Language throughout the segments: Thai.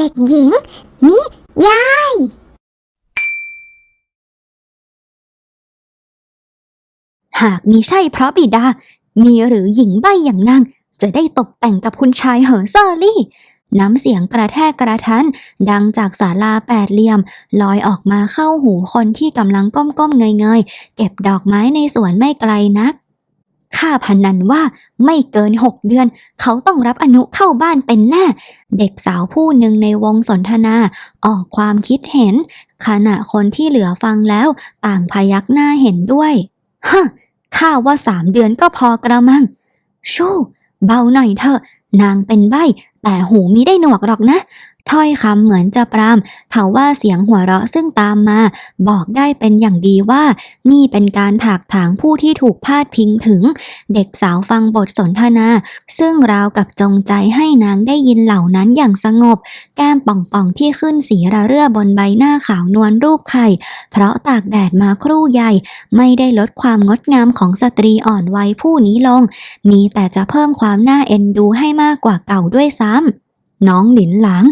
เด็กหญิง นิยาย หากมิใช่เพราะบิดา มีหรือหญิงใบอย่างนาง จะได้ตกแต่งกับคุณชายเหอเซอร์ลี่ น้ำเสียงกระแทกกระทัน ดังจากศาลาแปดเหลี่ยม ลอยออกมาเข้าหูคนที่กำลังก้มๆเงยๆ เก็บดอกไม้ในสวนไม่ไกลนัก ข้าพนันว่าไม่เกินหกเดือน เขาต้องรับอนุเข้าบ้านเป็นแน่ เด็กสาวผู้หนึ่งในวงสนทนา ออกความคิดเห็น ขณะคนที่เหลือฟังแล้ว ต่างพยักหน้าเห็นด้วยฮะข้าว่าสามเดือนก็พอกระมัง ชู่เบาหน่อยเถอะ นางเป็นใบ แต่หูมิได้หนวกหรอกนะ ถ้อยคำเหมือนจะปรามเถาว่าเสียงหัวเราะซึ่งตามมา บอกได้เป็นอย่างดีว่า นี่เป็นการถากถางผู้ที่ถูกพาดพิงถึง เด็กสาวฟังบทสนทนา ซึ่งราวกับจงใจให้นางได้ยินเหล่านั้นอย่างสงบ แก้มป่องๆที่ขึ้นสีระเรื่อบนใบหน้าขาวนวลรูปไข่ เพราะตากแดดมาครู่ใหญ่ ไม่ได้ลดความงดงามของสตรีอ่อนวัยผู้นี้ลง มีแต่จะเพิ่มความน่าเอ็นดูให้มากกว่าเก่าด้วยซ้ำน้องหลินหลาง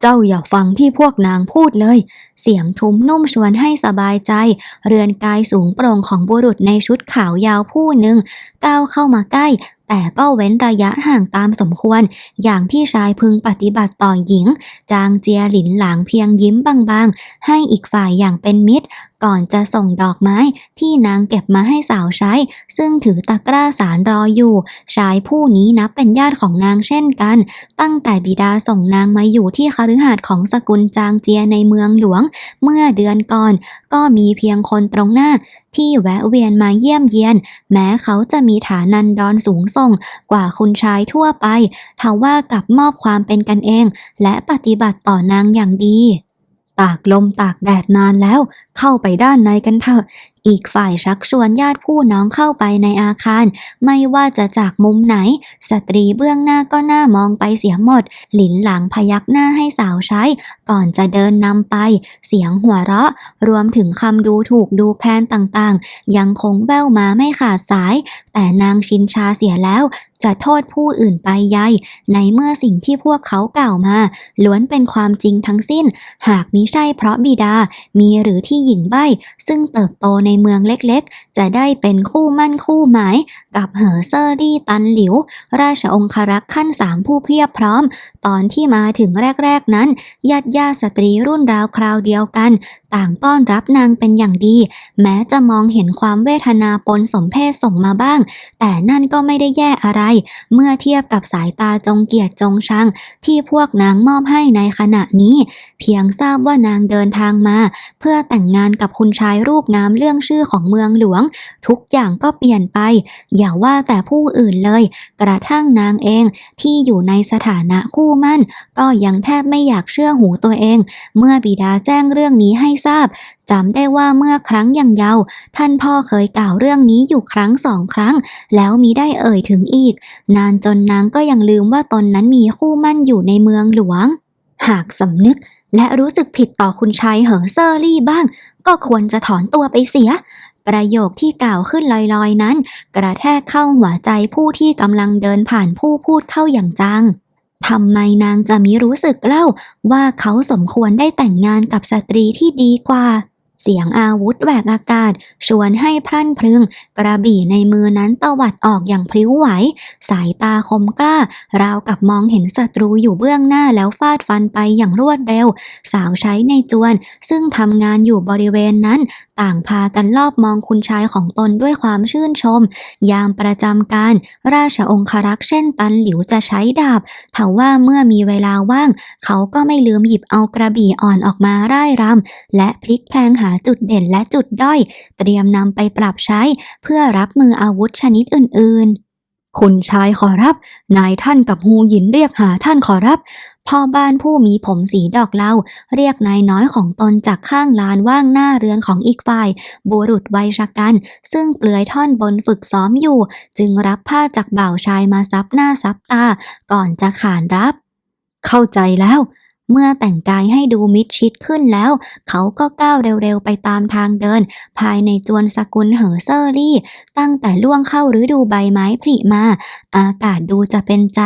เจ้าอย่าฟังที่พวกนางพูดเลย เสียงทุ้มนุ่มชวนให้สบายใจ เรือนกายสูงโปร่งของบุรุษในชุดขาวยาวผู้หนึ่งก้าวเข้ามาใกล้ แต่ก็เว้นระยะห่างตามสมควร อย่างที่ชายพึงปฏิบัติต่อหญิง จางเจียหลินหลางเพียงยิ้มบางๆ ให้อีกฝ่ายอย่างเป็นมิตร ก่อนจะส่งดอกไม้ที่นางเก็บมาให้สาวใช้ ซึ่งถือตะกร้าสารรออยู่ ชายผู้นี้นับเป็นญาติของนางเช่นกัน ตั้งแต่บิดาส่งนางมาอยู่ที่คฤหาสน์ของสกุลจางเจียในเมืองหลวง เมื่อเดือนก่อน ก็มีเพียงคนตรงหน้าที่แวะเวียนมาเยี่ยมเยียน แม้เขาจะมีฐานันดรสูงส่งกว่าคุณชายทั่วไปทว่ากับมอบความเป็นกันเอง และปฏิบัติต่อนางอย่างดี ตากลมตากแดดนานแล้ว เข้าไปด้านในกันเถอะ อีกฝ่ายชักชวนญาติผู้น้องเข้าไปในอาคาร ไม่ว่าจะจากมุมไหน สตรีเบื้องหน้าก็หน่ามองไปเสียหมด หลินหลังพยักหน้าให้สาวใช้ ก่อนจะเดินนำไป เสียงหัวเราะ รวมถึงคำดูถูกดูแคลนต่างๆ ยังคงแว่วมาไม่ขาดสาย แต่นางชินชาเสียแล้วจะโทษผู้อื่นไปใยในเมื่อสิ่งที่พวกเขากล่าวมา ล้วนเป็นความจริงทั้งสิ้น หากมิใช่เพราะบิดา มีหรือที่หญิงใบ้ ซึ่งเติบโตในในเมืองเล็กๆ จะได้เป็นคู่มั่นคู่หมายกับเหอเซอร์ดี้ตันหลิว ราชองครักษ์ขั้นสามผู้เพียบพร้อม ตอนที่มาถึงแรกๆนั้นญาติญาติสตรีรุ่นราวคราวเดียวกัน ต่างต้อนรับนางเป็นอย่างดี แม้จะมองเห็นความเวทนาปนสมเพศส่งมาบ้าง แต่นั่นก็ไม่ได้แย่อะไร เมื่อเทียบกับสายตาจงเกียรติจงชัง ที่พวกนางมอบให้ในขณะนี้ เพียงทราบว่านางเดินทางมา เพื่อแต่งงานกับคุณชายรูปงามเรื่องชื่อของเมืองหลวง ทุกอย่างก็เปลี่ยนไป อย่าว่าแต่ผู้อื่นเลย กระทั่งนางเองที่อยู่ในสถานะคู่มั่น ก็ยังแทบไม่อยากเชื่อหูตัวเอง เมื่อบิดาแจ้งเรื่องนี้ให้ทราบจำได้ว่าเมื่อครั้งยังเยาว์ท่านพ่อเคยกล่าวเรื่องนี้อยู่ครั้งสองครั้ง แล้วมีได้เอ่ยถึงอีก นานจนนางก็ยังลืมว่าตนนั้นมีคู่มั่นอยู่ในเมืองหลวง หากสำนึกและรู้สึกผิดต่อคุณชายเหอเซอร์ลี่บ้าง ก็ควรจะถอนตัวไปเสีย ประโยคที่กล่าวขึ้นลอยๆนั้น กระแทกเข้าหัวใจผู้ที่กำลังเดินผ่านผู้พูดเข้าอย่างจัง ทำไมนางจะมิรู้สึกเล่าว่าเขาสมควรได้แต่งงานกับสตรีที่ดีกว่า เสียงอาวุธแหวกอากาศ ชวนให้พรั่นพรึง กระบี่ในมือนั้นตวัดออกอย่างพลิ้วไหว สายตาคมกล้า ราวกับมองเห็นศัตรูอยู่เบื้องหน้าแล้วฟาดฟันไปอย่างรวดเร็ว สาวใช้ในจวน ซึ่งทำงานอยู่บริเวณนั้น ต่างพากันรอบมองคุณชายของตนด้วยความชื่นชม ยามประจำการ ราชองครักษ์เช่นตันหลิวจะใช้ดาบทว่าเมื่อมีเวลาว่าง เขาก็ไม่ลืมหยิบเอากระบี่อ่อนออกมาร่ายรำและพลิกแพลงหาจุดเด่นและจุดด้อย เตรียมนำไปปรับใช้เพื่อรับมืออาวุธชนิดอื่นๆ คุณชายขอรับ นายท่านกับฮูหยินเรียกหาท่านขอรับพ่อบ้านผู้มีผมสีดอกเหลาเรียกนายน้อยของตนจากข้างลานว่างหน้าเรือนของอีกฝ่าย บุรุษวัยชะกัน ซึ่งเปลือยท่อนบนฝึกซ้อมอยู่ จึงรับผ้าจากบ่าวชายมาซับหน้าซับตา ก่อนจะขานรับ เข้าใจแล้ว เมื่อแต่งกายให้ดูมิดชิดขึ้นแล้ว เขาก็ก้าวเร็วๆไปตามทางเดิน ภายในจวนสกุลเหอเซอรี่ ตั้งแต่ล่วงเข้าฤดูใบไม้ผลิมา อากาศดูจะเป็นใจ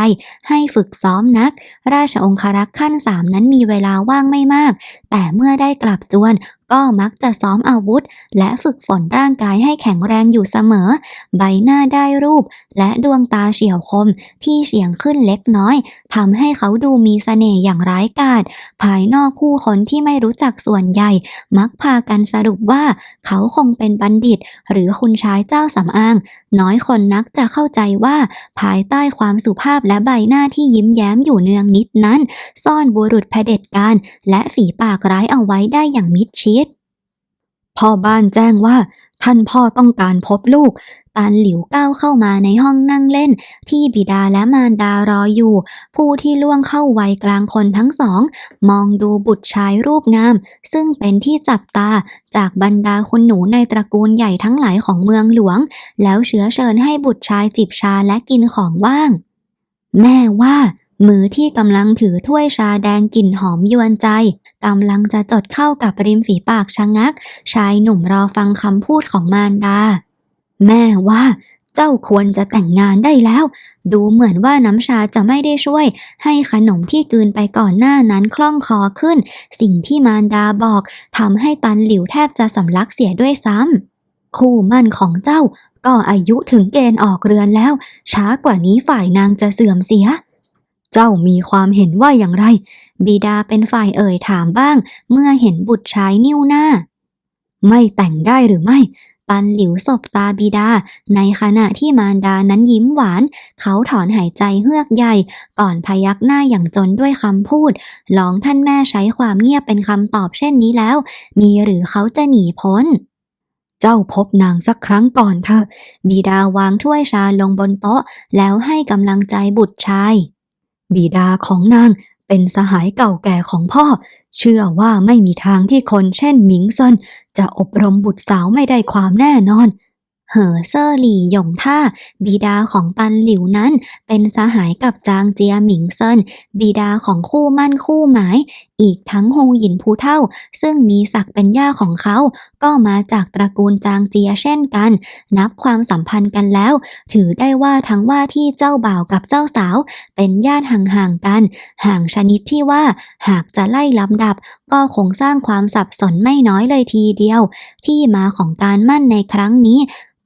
ให้ฝึกซ้อมนัก ราชองครักษ์ขั้นสามนั้นมีเวลาว่างไม่มาก แต่เมื่อได้กลับจวนก็มักจะซ้อมอาวุธ และฝึกฝนร่างกายให้แข็งแรงอยู่เสมอ ใบหน้าได้รูป และดวงตาเฉียวคมที่เฉียงขึ้นเล็กน้อยทำให้เขาดูมีเสน่ห์อย่างร้ายกาจภายนอกคู่คนที่ไม่รู้จักส่วนใหญ่ มักพากันสรุปว่า เขาคงเป็นบัณฑิต หรือคุณชายเจ้าสำอาง น้อยคนนักจะเข้าใจว่า ภายใต้ความสุภาพและใบหน้าที่ยิ้มแย้มอยู่เนืองนิดนั้น ซ่อนบุรุษเผด็จการและฝีปากร้ายเอาไว้ได้อย่างมิดชิด พ่อบ้านแจ้งว่า ท่านพ่อต้องการพบลูก ตานหลิวก้าวเข้ามาในห้องนั่งเล่น ที่บิดาและมารดารออยู่ ผู้ที่ล่วงเข้าวัยกลางคนทั้งสอง มองดูบุตรชายรูปงาม ซึ่งเป็นที่จับตาจากบรรดาคุณหนูในตระกูลใหญ่ทั้งหลายของเมืองหลวง แล้วเชื้อเชิญให้บุตรชายจิบชาและกินของว่าง แม่ว่า มือที่กำลังถือถ้วยชาแดงกลิ่นหอมยวนใจกำลังจะจดเข้ากับริมฝีปากชะงัก ชายหนุ่มรอฟังคำพูดของมารดา แม่ว่าเจ้าควรจะแต่งงานได้แล้ว ดูเหมือนว่าน้ำชาจะไม่ได้ช่วย ให้ขนมที่กืนไปก่อนหน้านั้นคล่องคอขึ้น สิ่งที่มารดาบอกทำให้ตันหลิวแทบจะสำลักเสียด้วยซ้ำคู่มั่นของเจ้า ก็อายุถึงเกณฑ์ออกเรือนแล้ว ช้ากว่านี้ฝ่ายนางจะเสื่อมเสีย เจ้ามีความเห็นว่าอย่างไร บิดาเป็นฝ่ายเอ่ยถามบ้าง เมื่อเห็นบุตรชายนิ้วหน้า ไม่แต่งได้หรือไม่ ตันหลิวสบตาบิดา ในขณะที่มารดานั้นยิ้มหวาน เขาถอนหายใจเฮือกใหญ่ ก่อนพยักหน้าอย่างจนด้วยคำพูดลองท่านแม่ใช้ความเงียบเป็นคำตอบเช่นนี้แล้ว มีหรือเขาจะหนีพ้นเจ้าพบนางสักครั้งก่อนเถอะ บิดาวางถ้วยชาลงบนโต๊ะ แล้วให้กำลังใจบุตรชาย บิดาของนางเป็นสหายเก่าแก่ของพ่อ เชื่อว่าไม่มีทางที่คนเช่นหมิงเซินจะอบรมบุตรสาวไม่ได้ความแน่นอน เหอเซอร์หลี่หยงท่า บิดาของตันหลิวนั้น เป็นสหายกับจางเจียหมิงเซินบิดาของคู่มั่นคู่หมายอีกทั้งฮูหยินผู้เท่า ซึ่งมีศักดิ์เป็นย่าของเขา ก็มาจากตระกูลจางเจียเช่นกัน นับความสัมพันธ์กันแล้ว ถือได้ว่าทั้งว่าที่เจ้าบ่าวกับเจ้าสาว เป็นญาติห่างๆกัน ห่างชนิดที่ว่า หากจะไล่ลำดับ ก็คงสร้างความสับสนไม่น้อยเลยทีเดียว ที่มาของการมั่นในครั้งนี้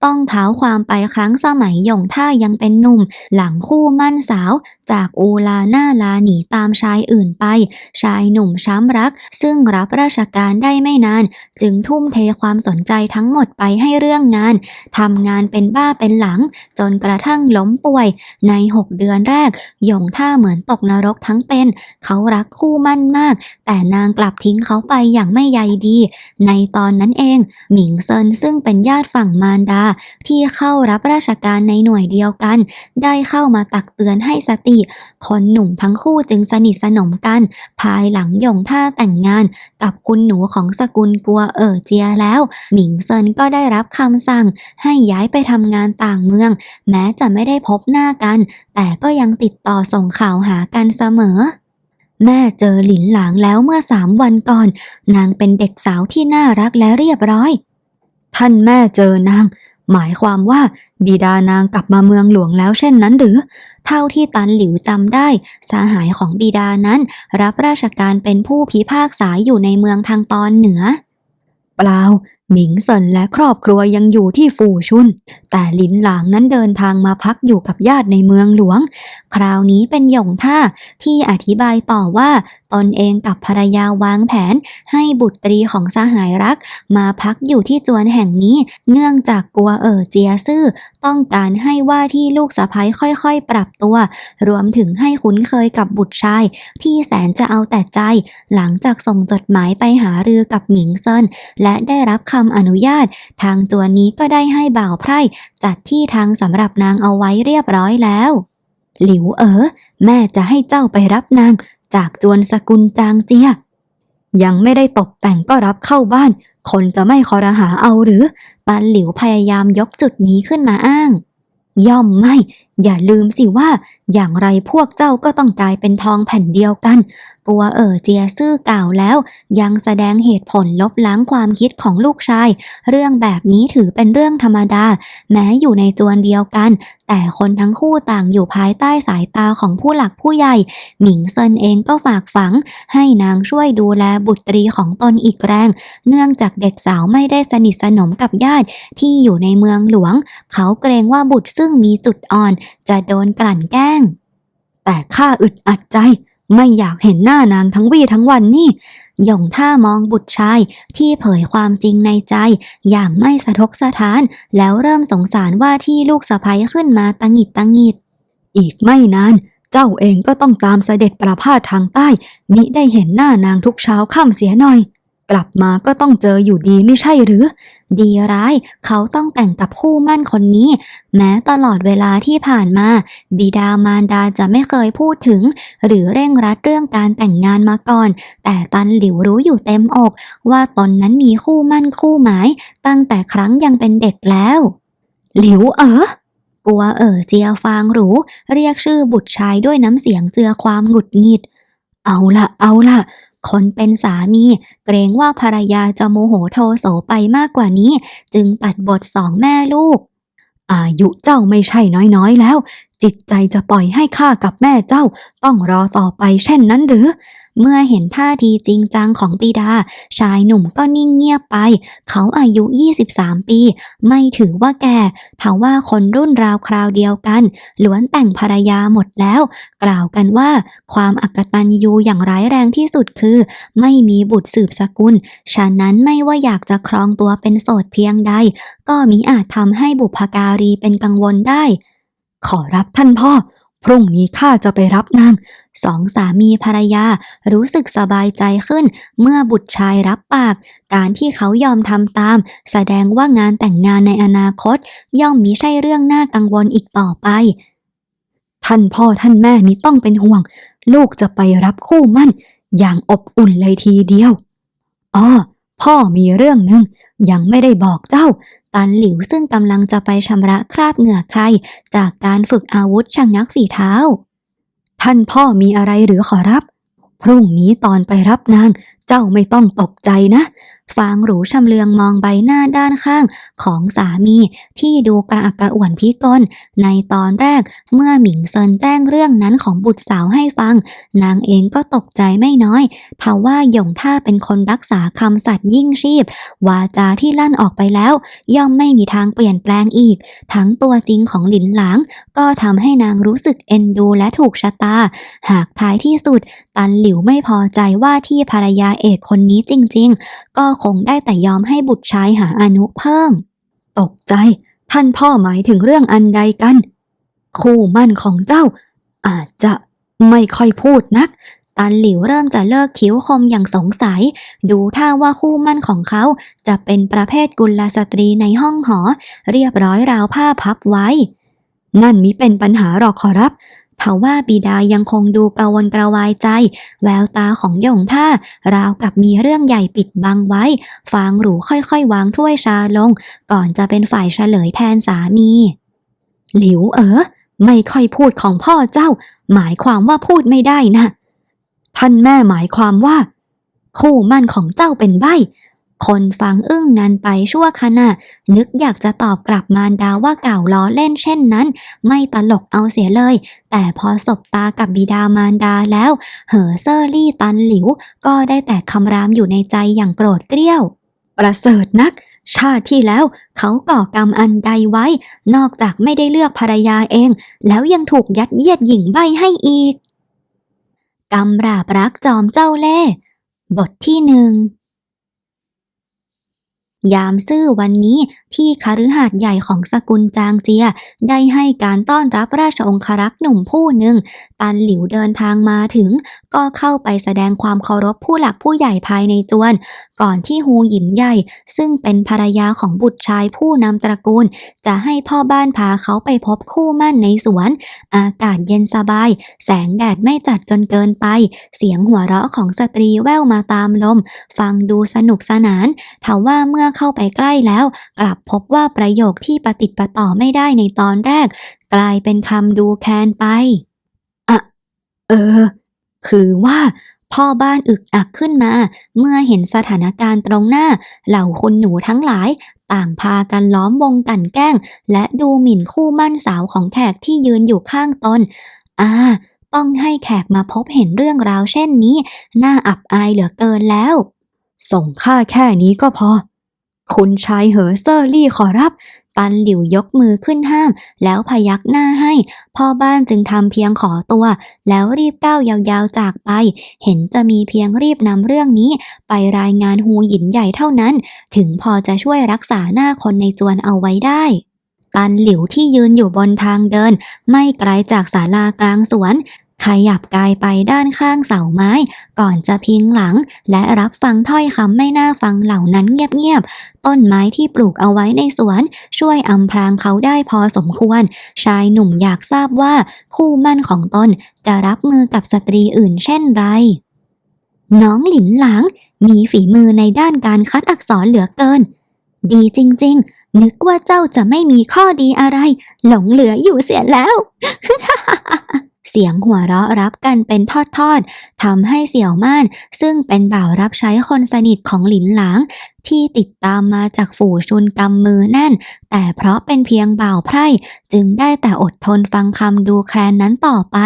ต้องเท้าความไปครั้งสมัยหยงท่ายังเป็นหนุ่ม หลังคู่มั่นสาว จากอูลาหน้าลาหนีตามชายอื่นไป ชายหนุ่มช้ำรัก ซึ่งรับราชการได้ไม่นาน จึงทุ่มเทความสนใจทั้งหมดไปให้เรื่องงานทำงานเป็นบ้าเป็นหลัง จนกระทั่งล้มป่วย ในหกเดือนแรก หยงท่าเหมือนตกนรกทั้งเป็น เขารักคู่มั่นมาก แต่นางกลับทิ้งเขาไปอย่างไม่ใยดี ในตอนนั้นเอง หมิงเซินซึ่งเป็นญาติฝั่งมารดาที่เข้ารับราชการในหน่วยเดียวกัน ได้เข้ามาตักเตือนให้สติ คนหนุ่มทั้งคู่จึงสนิทสนมกัน ภายหลังหยงท่าแต่งงาน กับคุณหนูของสกุลกัวเอ๋อเจียแล้ว หมิงเซินก็ได้รับคำสั่ง ให้ย้ายไปทำงานต่างเมือง แม้จะไม่ได้พบหน้ากัน แต่ก็ยังติดต่อส่งข่าวหากันเสมอแม่เจอหลินหลางแล้วเมื่อสามวันก่อน นางเป็นเด็กสาวที่น่ารักและเรียบร้อย ท่านแม่เจอนาง หมายความว่าบิดานางกลับมาเมืองหลวงแล้วเช่นนั้นหรือ เท่าที่ตันหลิวจำได้ สาหายของบิดานั้นรับราชการเป็นผู้พิพากษาอยู่ในเมืองทางตอนเหนือ เปล่า หมิงเซินและครอบครัวยังอยู่ที่ฟูชุน แต่ลินหลางนั้นเดินทางมาพักอยู่กับญาติในเมืองหลวง คราวนี้เป็นหยงท่าที่อธิบายต่อว่าตนเองกับภรรยาวางแผนให้บุตรีของสหายรัก มาพักอยู่ที่จวนแห่งนี้ เนื่องจากกลัวเอ๋อเจียซื่อ ต้องการให้ว่าที่ลูกสะใภ้ค่อยๆ ปรับตัว รวมถึงให้คุ้นเคยกับบุตรชาย ที่แสนจะเอาแต่ใจ หลังจากส่งจดหมายไปหารือกับหมิงเซินและได้รับคำอนุญาต ทางตัวนี้ก็ได้ให้บ่าวไพร่จัดที่ทางสำหรับนางเอาไว้เรียบร้อยแล้ว หลิวเอ๋อแม่จะให้เจ้าไปรับนาง จากจวนสกุลจางเจีย ยังไม่ได้ตกแต่งก็รับเข้าบ้าน คนจะไม่คอรหาเอาหรือปันหลิวพยายามยกจุดนี้ขึ้นมาอ้าง ย่อมไม่ อย่าลืมสิว่า อย่างไรพวกเจ้าก็ต้องกลายเป็นทองแผ่นเดียวกัน กลัวเอ๋อเจียซื่อกล่าวแล้ว ยังแสดงเหตุผลลบล้างความคิดของลูกชาย เรื่องแบบนี้ถือเป็นเรื่องธรรมดา แม้อยู่ในจวเดียวกัน แต่คนทั้งคู่ต่างอยู่ภายใต้สายตาของผู้หลักผู้ใหญ่ หมิงเซินเองก็ฝากฝัง ให้นางช่วยดูแลบุตรีของตนอีกแรง เนื่องจากเด็กสาวไม่ได้สนิทสนมกับญาติที่อยู่ในเมืองหลวง เขาเกรงว่าบุตรซึ่งมีจุดอ่อน จะโดนกลั่นแกล้ง แต่ข้าอึดอัดใจ ไม่อยากเห็นหน้านางทั้งวี่ทั้งวันนี่หย่งท่ามองบุตรชาย ที่เผยความจริงในใจ อย่างไม่สะทกสะท้าน แล้วเริ่มสงสารว่าที่ลูกสะพ้ยขึ้นมาตังหิดตังหิด อีกไม่นานเจ้าเองก็ต้องตามเสด็จประพาสทางใต้มิได้เห็นหน้านางทุกเช้าค่ำเสียหน่อย กลับมาก็ต้องเจออยู่ดีไม่ใช่หรือ ดีร้ายเขาต้องแต่งกับคู่มั่นคนนี้ แม้ตลอดเวลาที่ผ่านมา บิดามารดาจะไม่เคยพูดถึง หรือเร่งรัดเรื่องการแต่งงานมาก่อน แต่ตันหลิวรู้อยู่เต็มอก ว่าตนนั้นมีคู่มั่นคู่หมาย ตั้งแต่ครั้งยังเป็นเด็กแล้ว หลิวเอ๋อกลัวเอ๋อเจียฟางหรู เรียกชื่อบุตรชายด้วยน้ำเสียงเจือความหงุดหงิดเอาละเอาละ คนเป็นสามี เกรงว่าภรรยาจะโมโหโทโสไปมากกว่านี้ จึงตัดบทสองแม่ลูก อายุเจ้าไม่ใช่น้อยๆแล้ว จิตใจจะปล่อยให้ข้ากับแม่เจ้าต้องรอต่อไปเช่นนั้นหรือ เมื่อเห็นท่าทีจริงจังของปิดา ชายหนุ่มก็นิ่งเงียบไป เขาอายุ 23 ปี ไม่ถือว่าแก่ทว่าคนรุ่นราวคราวเดียวกันล้วนแต่งภรรยาหมดแล้ว กล่าวกันว่าความอักตันยูอย่างร้ายแรงที่สุดคือ ไม่มีบุตรสืบสกุล ฉะนั้นไม่ว่าอยากจะครองตัวเป็นโสดเพียงใด ก็มิอาจทำให้บุพการีเป็นกังวลได้ ขอรับท่านพ่อ พรุ่งนี้ข้าจะไปรับนาง สองสามีภรรยา รู้สึกสบายใจขึ้น เมื่อบุตรชายรับปาก การที่เขายอมทำตาม แสดงว่างานแต่งงานในอนาคต ย่อมมิใช่เรื่องน่ากังวลอีกต่อไป ท่านพ่อท่านแม่มิต้องเป็นห่วง ลูกจะไปรับคู่มั่น อย่างอบอุ่นเลยทีเดียวอ้อพ่อมีเรื่องหนึ่งยังไม่ได้บอกเจ้า ตันหลิวซึ่งกำลังจะไปชำระคราบเหงื่อใคร จากการฝึกอาวุธช่างนักฝีเท้า ท่านพ่อมีอะไรหรือขอรับ พรุ่งนี้ตอนไปรับนาง เจ้าไม่ต้องตกใจนะ ฟางหรูชำเลืองมองใบหน้าด้านข้างของสามีที่ดูกระอักกระอ่วนพิกลในตอนแรกเมื่อหมิงเซินแจ้งเรื่องนั้นของบุตรสาวให้ฟัง นางเองก็ตกใจไม่น้อยทว่าหยงท่าเป็นคนรักษาคำสัตย์ยิ่งชีพ วาจาที่ลั่นออกไปแล้ว ย่อมไม่มีทางเปลี่ยนแปลงอีก ทั้งตัวจริงของหลินหลาง ก็ทำให้นางรู้สึกเอ็นดูและถูกชะตา หากท้ายที่สุด ตันหลิวไม่พอใจว่าที่ภรรยาเอกคนนี้จริงๆ ก็คงได้แต่ยอมให้บุตรชายหาอนุเพิ่ม ตกใจ ท่านพ่อหมายถึงเรื่องอันใดกัน คู่มั่นของเจ้า อาจจะไม่ค่อยพูดนักตันหลิวเริ่มจะเลิกคิ้วคมอย่างสงสัย ดูท่าว่าคู่มั่นของเขาจะเป็นประเภทกุลสตรีในห้องหอ เรียบร้อยราวผ้าพับไว้ นั่นมิเป็นปัญหาหรอกขอรับ ทว่าบิดายังคงดูกังวลกระวายใจ แววตาของหยงท่าราวกับมีเรื่องใหญ่ปิดบังไว้ ฟางหรูค่อยๆ วางถ้วยชาลง ก่อนจะเป็นฝ่ายเฉลยแทนสามี หลิวเอ๋อไม่ค่อยพูดของพ่อเจ้า หมายความว่าพูดไม่ได้นะ ท่านแม่หมายความว่า คู่มั่นของเจ้าเป็นใบ คนฟังอึ้งนันไปชั่วขณะ นึกอยากจะตอบกลับมารดาว่าเก่าล้อเล่นเช่นนั้น ไม่ตลกเอาเสียเลย แต่พอสบตากับบิดามารดาแล้ว เหอเซอร์ลี่ตันหลิว ก็ได้แต่คำรามอยู่ในใจอย่างโกรธเกรี้ยว ประเสริฐนักชาติที่แล้วเขาก่อกรรมอันใดไว้ นอกจากไม่ได้เลือกภรรยาเอง แล้วยังถูกยัดเยียดหญิงใบให้อีกกำราบรักจอมเจ้าเล่ห์บทที่หนึ่ง ยามซื่อวันนี้ที่คฤหาสน์ใหญ่ของสกุลจางเจีย ได้ให้การต้อนรับราชองครักษ์หนุ่มผู้หนึ่ง ตันหลิวเดินทางมาถึง ก็เข้าไปแสดงความเคารพผู้หลักผู้ใหญ่ภายในจวน ก่อนที่ฮูหยิมใหญ่ ซึ่งเป็นภรรยาของบุตรชายผู้นำตระกูล จะให้พ่อบ้านพาเขาไปพบคู่มั่นในสวน อากาศเย็นสบาย แสงแดดไม่จัดจนเกินไป เสียงหัวเราะของสตรีแว่วมาตามลม ฟังดูสนุกสนานทว่าเมื่อเข้าไปใกล้แล้ว กลับพบว่าประโยคที่ประติดประต่อไม่ได้ในตอนแรก กลายเป็นคำดูแคลนไปอะเออ คือว่าพ่อบ้านอึกอักขึ้นมา เมื่อเห็นสถานการณ์ตรงหน้า เหล่าคนหนูทั้งหลาย ต่างพากันล้อมวงกันแกล้ง และดูหมิ่นคู่มั่นสาวของแขกที่ยืนอยู่ข้างตนอ่าต้องให้แขกมาพบเห็นเรื่องราวเช่นนี้ น่าอับอายเหลือเกินแล้ว ส่งค่าแค่นี้ก็พอ คุณชายเหอเซอร์ลี่ขอรับ ตันหลิวยกมือขึ้นห้าม แล้วพยักหน้าให้ พ่อบ้านจึงทำเพียงขอตัว แล้วรีบก้าวยาวๆจากไป เห็นจะมีเพียงรีบนำเรื่องนี้ ไปรายงานฮูหยินใหญ่เท่านั้น ถึงพอจะช่วยรักษาหน้าคนในจวนเอาไว้ได้ตันหลิวที่ยืนอยู่บนทางเดิน ไม่ไกลจากศาลากลางสวน ขยับกายไปด้านข้างเสาไม้ ก่อนจะพิงหลัง และรับฟังถ้อยคำไม่น่าฟังเหล่านั้นเงียบๆ ต้นไม้ที่ปลูกเอาไว้ในสวน ช่วยอำพรางเขาได้พอสมควร ชายหนุ่มอยากทราบว่าคู่มั่นของตนจะรับมือกับสตรีอื่นเช่นไร น้องหลินหลางมีฝีมือในด้านการคัดอักษรเหลือเกิน ดีจริง ๆนึกว่าเจ้าจะไม่มีข้อดีอะไร หลงเหลืออยู่เสียแล้ว เสียงหัวเราะรับกันเป็นทอดๆทำให้เสี่ยวม่าน ซึ่งเป็นบ่าวรับใช้คนสนิทของหลินหลาง ที่ติดตามมาจากฝูชุนกำมือแน่น แต่เพราะเป็นเพียงบ่าวไพร่ จึงได้แต่อดทนฟังคำดูแคลนนั้นต่อไป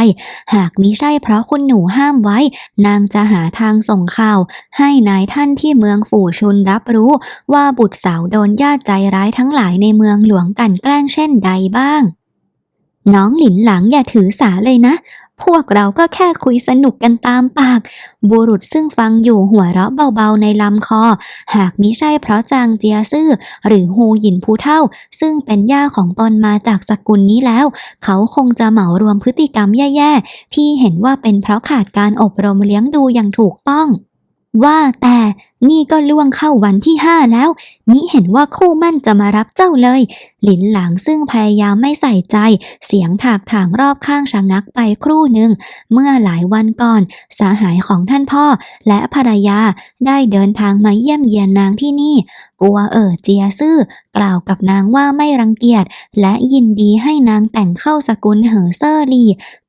หากมิใช่เพราะคุณหนูห้ามไว้ นางจะหาทางส่งข่าว ให้นายท่านที่เมืองฝูชุนรับรู้ว่าบุตรสาวโดนญาติใจร้ายทั้งหลายในเมืองหลวงกันแกล้งเช่นใดบ้าง น้องหลินหลังอย่าถือสาเลยนะ พวกเราก็แค่คุยสนุกกันตามปาก บุรุษซึ่งฟังอยู่หัวเราะเบาๆในลำคอ หากมิใช่เพราะจางเจียซื่อ หรือฮูหยินผู้เท่า ซึ่งเป็นย่าของตนมาจากสกุลนี้แล้ว เขาคงจะเหมารวมพฤติกรรมแย่ๆ ที่เห็นว่าเป็นเพราะขาดการอบรมเลี้ยงดูอย่างถูกต้อง ว่าแต่นี่ก็ล่วงเข้าวันที่ห้าแล้ว มิเห็นว่าคู่มั่นจะมารับเจ้าเลย หลินหลางซึ่งพยายามไม่ใส่ใจ เสียงถากถางรอบข้างชะงักไปครู่หนึ่ง เมื่อหลายวันก่อน สาหายของท่านพ่อและภรรยาได้เดินทางมาเยี่ยมเยียนนางที่นี่ กัวเอ๋อเจียซื่อกล่าวกับนางว่าไม่รังเกียจ และยินดีให้นางแต่งเข้าสกุลเหอเซอร์ลี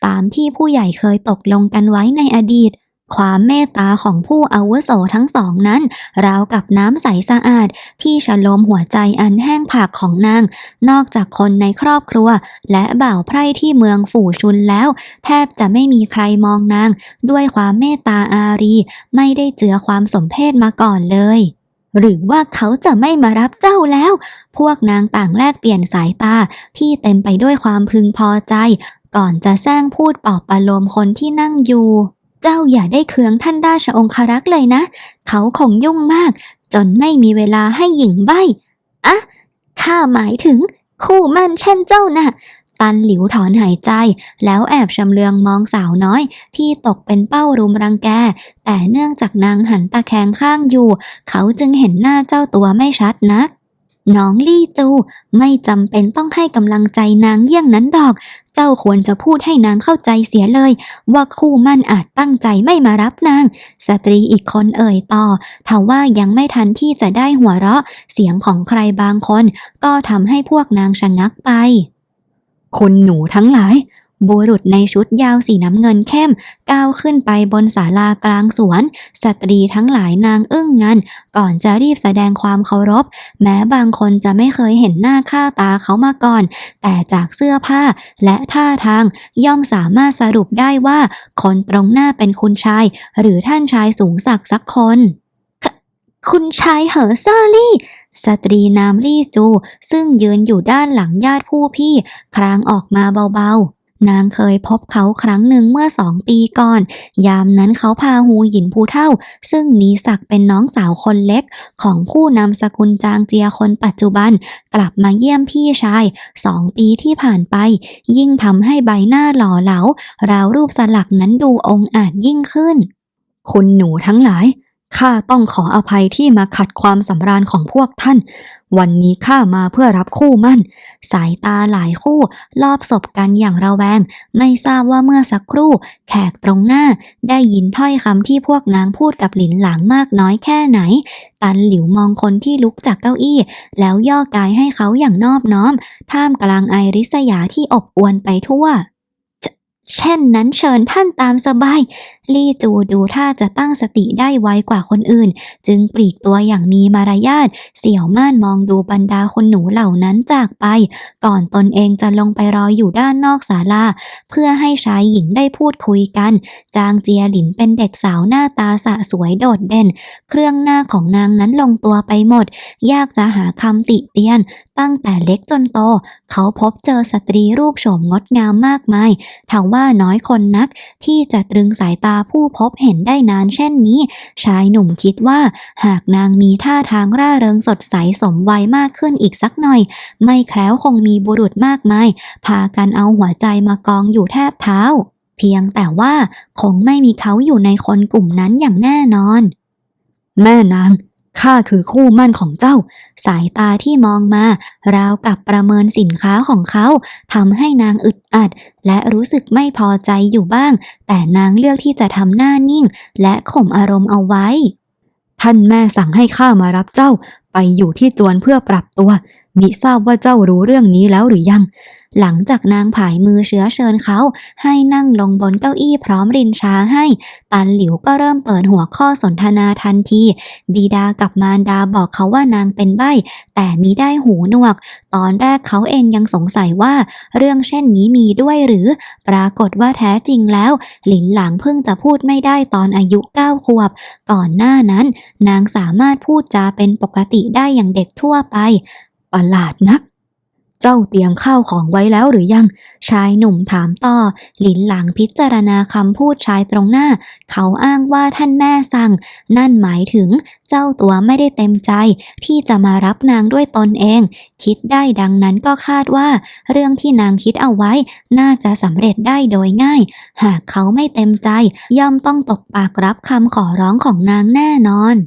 ตามที่ผู้ใหญ่เคยตกลงกันไว้ในอดีต ความเมตตาของผู้อาวุโสทั้งสองนั้น ราวกับน้ำใสสะอาด ที่ฉลมหัวใจอันแห้งผากของนาง นอกจากคนในครอบครัว และบ่าวไพร่ที่เมืองฝูชุนแล้ว แทบจะไม่มีใครมองนาง ด้วยความเมตตาอารี ไม่ได้เจือความสมเพศมาก่อนเลยหรือว่าเขาจะไม่มารับเจ้าแล้ว พวกนางต่างแลกเปลี่ยนสายตาที่เต็มไปด้วยความพึงพอใจ ก่อนจะแซงพูดปลอบประโลมคนที่นั่งอยู่ เจ้าอย่าได้เคืองท่านราชองครักษ์เลยนะ เขาคงยุ่งมาก จนไม่มีเวลาให้หญิงใบ้อะข้าหมายถึง คู่มั่นเช่นเจ้าน่ะตันหลิวถอนหายใจ แล้วแอบชำเลืองมองสาวน้อย ที่ตกเป็นเป้ารุมรังแก แต่เนื่องจากนางหันตะแคงข้างอยู่ เขาจึงเห็นหน้าเจ้าตัวไม่ชัดนักน้องลี่จู ไม่จำเป็นต้องให้กำลังใจนางเยี่ยงนั้นดอก เจ้าควรจะพูดให้นางเข้าใจเสียเลย ว่าคู่มั่นอาจตั้งใจไม่มารับนาง สตรีอีกคนเอ่ยต่อทว่ายังไม่ทันที่จะได้หัวเราะ เสียงของใครบางคน ก็ทำให้พวกนางชะงักไป คนหนูทั้งหลาย บุรุษในชุดยาวสีน้ำเงินเข้ม ก้าวขึ้นไปบนศาลากลางสวน สตรีทั้งหลายนางอึ้งงัน ก่อนจะรีบแสดงความเคารพ แม้บางคนจะไม่เคยเห็นหน้าค่าตาเขามาก่อน แต่จากเสื้อผ้าและท่าทางย่อมสามารถสรุปได้ว่า คนตรงหน้าเป็นคุณชาย หรือท่านชายสูงศักดิ์สักคนคุณชายเหอเซอร์ลี่ สตรีนามลี่จู ซึ่งยืนอยู่ด้านหลังญาติผู้พี่ ครางออกมาเบาๆ นางเคยพบเขาครั้งหนึ่งเมื่อสองปีก่อน ยามนั้นเขาพาฮูหยินผู้เท่า ซึ่งมีศักดิ์เป็นน้องสาวคนเล็ก ของผู้นำสกุลจางเจียคนปัจจุบัน กลับมาเยี่ยมพี่ชายสองปีที่ผ่านไป ยิ่งทำให้ใบหน้าหล่อเหลาราวรูปสลักนั้นดูองอาจยิ่งขึ้น คุณหนูทั้งหลาย ข้าต้องขออภัยที่มาขัดความสำราญของพวกท่าน วันนี้ข้ามาเพื่อรับคู่มั่น สายตาหลายคู่ลอบศพกันอย่างระแวง ไม่ทราบว่าเมื่อสักครู่ แขกตรงหน้าได้ยินถ้อยคำที่พวกนางพูดกับหลินหลางมากน้อยแค่ไหน ตันหลิวมองคนที่ลุกจากเก้าอี้ แล้วย่อกายให้เขาอย่างนอบน้อม ท่ามกลางไอริษยาที่อบอวลไปทั่ว เช่นนั้นเชิญท่านตามสบาย ลี่จูดูท่าจะตั้งสติได้ไวกว่าคนอื่น จึงปลีกตัวอย่างมีมารยาทเสี่ยวม่านมองดูบรรดาคนหนูเหล่านั้นจากไป ก่อนตนเองจะลงไปรออยู่ด้านนอกศาลาเพื่อให้ชายหญิงได้พูดคุยกัน จางเจียหลินเป็นเด็กสาวหน้าตาสะสวยโดดเด่น เครื่องหน้าของนางนั้นลงตัวไปหมด ยากจะหาคำติเตียน ตั้งแต่เล็กจนโต เขาพบเจอสตรีรูปโฉมงดงามมากมายทว่าว่าน้อยคนนัก ที่จะตรึงสายตาผู้พบเห็นได้นานเช่นนี้ ชายหนุ่มคิดว่า หากนางมีท่าทางร่าเริงสดใสสมวัยมากขึ้นอีกสักหน่อย ไม่แคล้วคงมีบุรุษมากมาย พากันเอาหัวใจมากองอยู่แทบเท้า เพียงแต่ว่าคงไม่มีเขาอยู่ในคนกลุ่มนั้นอย่างแน่นอน แม่นาง ข้าคือคู่มั่นของเจ้า สายตาที่มองมา ราวกับประเมินสินค้าของเขาทำให้นางอึดอัด และรู้สึกไม่พอใจอยู่บ้าง แต่นางเลือกที่จะทำหน้านิ่ง และข่มอารมณ์เอาไว้ ท่านแม่สั่งให้ข้ามารับเจ้า ไปอยู่ที่จวนเพื่อปรับตัว มิทราบว่าเจ้ารู้เรื่องนี้แล้วหรือยัง หลังจากนางผายมือเชื้อเชิญเขาให้นั่งลงบนเก้าอี้พร้อมรินชาให้ ตันหลิวก็เริ่มเปิดหัวข้อสนทนาทันที บิดากับมารดาบอกเขาว่านางเป็นใบ้ แต่มิได้หูหนวก ตอนแรกเขาเองยังสงสัยว่า เรื่องเช่นนี้มีด้วยหรือ ปรากฏว่าแท้จริงแล้ว หลินหลางเพิ่งจะพูดไม่ได้ตอนอายุเก้าขวบ ก่อนหน้านั้น นางสามารถพูดจาเป็นปกติได้อย่างเด็กทั่วไปประหลาดนัก เจ้าเตรียมข้าวของไว้แล้วหรือยัง ชายหนุ่มถามต่อ หลินหลางพิจารณาคำพูดชายตรงหน้า เขาอ้างว่าท่านแม่สั่ง นั่นหมายถึงเจ้าตัวไม่ได้เต็มใจ ที่จะมารับนางด้วยตนเอง คิดได้ดังนั้นก็คาดว่า เรื่องที่นางคิดเอาไว้ น่าจะสำเร็จได้โดยง่าย หากเขาไม่เต็มใจ ย่อมต้องตกปากรับคำขอร้องของนางแน่นอน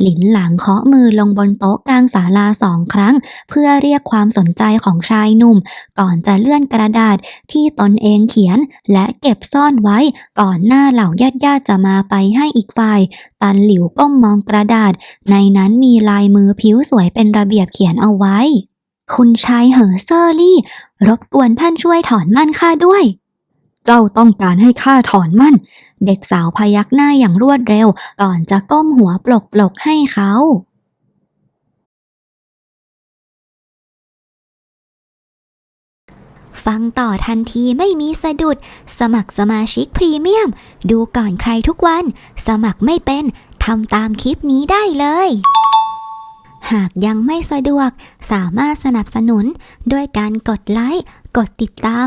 หลินหลังเคาะมือลงบนโต๊ะกลางศาลาสองครั้ง เพื่อเรียกความสนใจของชายหนุ่ม ก่อนจะเลื่อนกระดาษที่ตนเองเขียนและเก็บซ่อนไว้ ก่อนหน้าเหล่าญาติญาติจะมาไปให้อีกฝ่าย ตันหลิวก้มมองกระดาษ ในนั้นมีลายมือผิวสวยเป็นระเบียบเขียนเอาไว้ คุณชายเหอเซอร์ลี่ รบกวนท่านช่วยถอนมั่นข้าด้วย เจ้าต้องการให้ข้าถอนมั่น เด็กสาวพยักหน้าอย่างรวดเร็ว ก่อนจะก้มหัวปลกปลกให้เขาฟังต่อทันทีไม่มีสะดุด สมัครสมาชิกพรีเมียม ดูก่อนใครทุกวัน สมัครไม่เป็น ทำตามคลิปนี้ได้เลย หากยังไม่สะดวก สามารถสนับสนุน ด้วยการกดไลค์ กดติดตาม